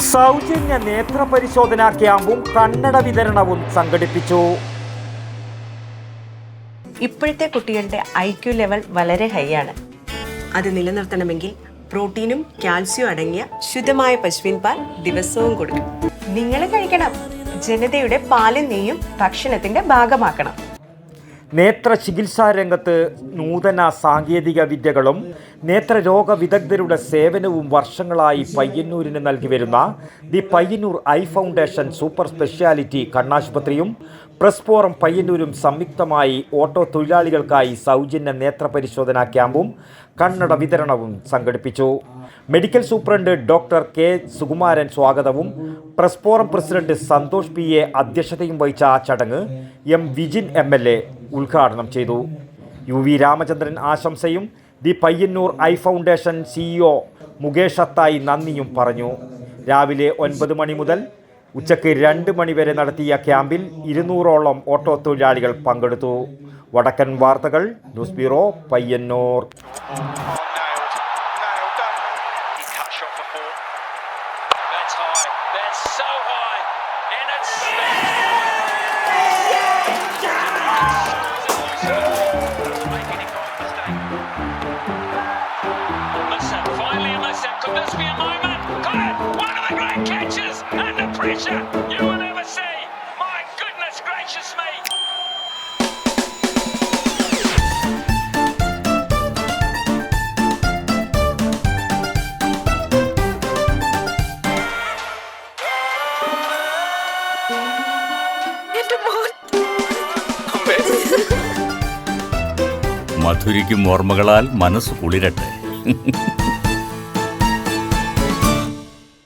സൗജന്യ നേത്ര പരിശോധനാ ക്യാമ്പും കണ്ണട വിതരണവും സംഘടിപ്പിച്ചു. ഇപ്പോഴത്തെ കുട്ടികളുടെ ഐ ക്യു ലെവൽ വളരെ ഹൈ ആണ്. അത് നിലനിർത്തണമെങ്കിൽ പ്രോട്ടീനും കാൽസ്യവും അടങ്ങിയ ശുദ്ധമായ പശുവിൻ പാൽ ദിവസവും കൊടുക്കും നിങ്ങൾ കഴിക്കണം. ജനതയുടെ പാലും നെയ്യും ഭക്ഷണത്തിന്റെ ഭാഗമാക്കണം. നേത്ര ചികിത്സാ രംഗത്ത് നൂതന സാങ്കേതിക വിദ്യകളും നേത്രരോഗ വിദഗ്ധരുടെ സേവനവും വർഷങ്ങളായി പയ്യന്നൂരിന് നൽകി വരുന്ന the Payyanur eye foundation super speciality കണ്ണാശുപത്രിയും press forum പയ്യന്നൂരും സംയുക്തമായി ഓട്ടോ തൊഴിലാളികൾക്കായി സൗജന്യ നേത്ര പരിശോധനാ ക്യാമ്പും കണ്ണട വിതരണവും സംഘടിപ്പിച്ചു. Medical superintendent doctor K Sukumaran സ്വാഗതവും press forum president Santhosh P A അധ്യക്ഷതയും വഹിച്ച ആ ചടങ്ങ് M Vijin M L A ഉദ്ഘാടനം ചെയ്തു. U V Ramachandran ആശംസയും the Payyanur eye foundation CEO Mukesh Athayi നന്ദിയും പറഞ്ഞു. രാവിലെ ഒൻപത് മണി മുതൽ ഉച്ചയ്ക്ക് രണ്ട് മണിവരെ നടത്തിയ ക്യാമ്പിൽ ഇരുന്നൂറോളം ഓട്ടോ തൊഴിലാളികൾ പങ്കെടുത്തു. വടക്കൻ വാർത്തകൾ news bureau Payyanur. Could this be a moment? Pressure! You will never see! My goodness gracious me! മധുരിക്കും ഓർമ്മകളാൽ മനസ്സ് കുളിരട്ടെ